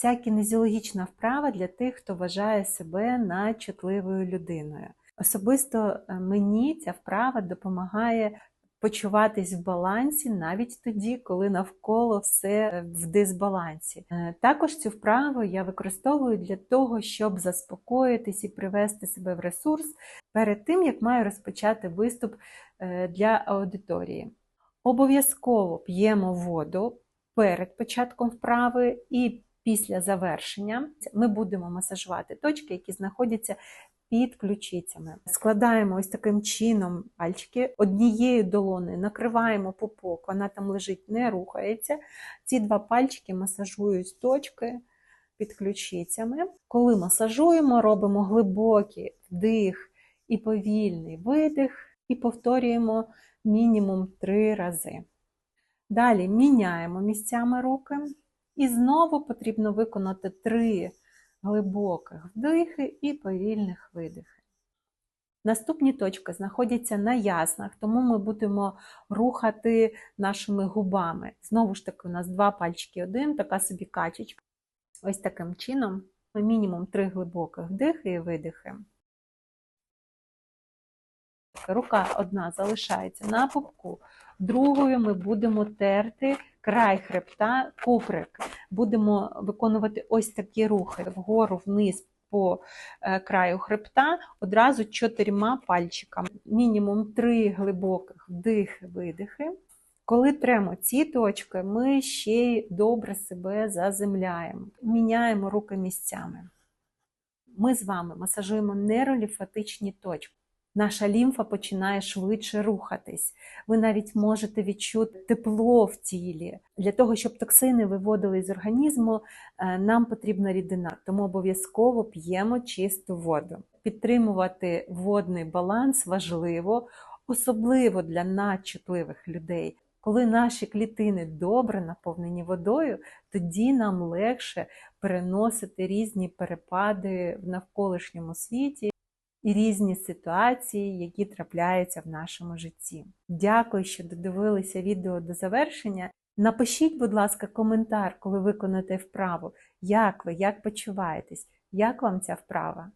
Ця кінезіологічна вправа для тих, хто вважає себе надчутливою людиною. Особисто е, мені ця вправа допомагає почуватись в балансі навіть тоді, коли навколо все в дисбалансі. Е, Також цю вправу я використовую для того, щоб заспокоїтись і привести себе в ресурс перед тим, як маю розпочати виступ е, для аудиторії. Обов'язково п'ємо воду перед початком вправи і після завершення. Ми будемо масажувати точки, які знаходяться під ключицями. Складаємо ось таким чином пальчики однією долоною, накриваємо пупок, вона там лежить, не рухається. Ці два пальчики масажують точки під ключицями. Коли масажуємо, робимо глибокий вдих і повільний видих, і повторюємо мінімум три рази. Далі міняємо місцями руки. І знову потрібно виконати три глибоких вдихи і повільних видихи. Наступні точки знаходяться на яснах, тому ми будемо рухати нашими губами. Знову ж таки, у нас два пальчики один, така собі качечка. Ось таким чином, мінімум три глибоких вдихи і видихи. Рука одна залишається на пупку, другою ми будемо терти край хребта, куприк. Будемо виконувати ось такі рухи вгору вниз по е, краю хребта, одразу чотирма пальчиками. Мінімум три глибоких вдихи, видихи. Коли тремо ці точки, ми ще й добре себе заземляємо, міняємо руки місцями. Ми з вами масажуємо нейролімфатичні точки наша лімфа починає швидше рухатись. Ви навіть можете відчути тепло в тілі. Для того, щоб токсини виводили з організму, е, нам потрібна рідина, тому обов'язково п'ємо чисту воду. Підтримувати водний баланс важливо, особливо для надчутливих людей. Коли наші клітини добре наповнені водою, тоді нам легше переносити різні перепади в навколишньому світі і різні ситуації, які трапляються в нашому житті. Дякую, що додивилися відео до завершення. Напишіть, будь ласка, коментар, коли виконаєте вправу, як ви, як почуваєтесь, як вам ця вправа.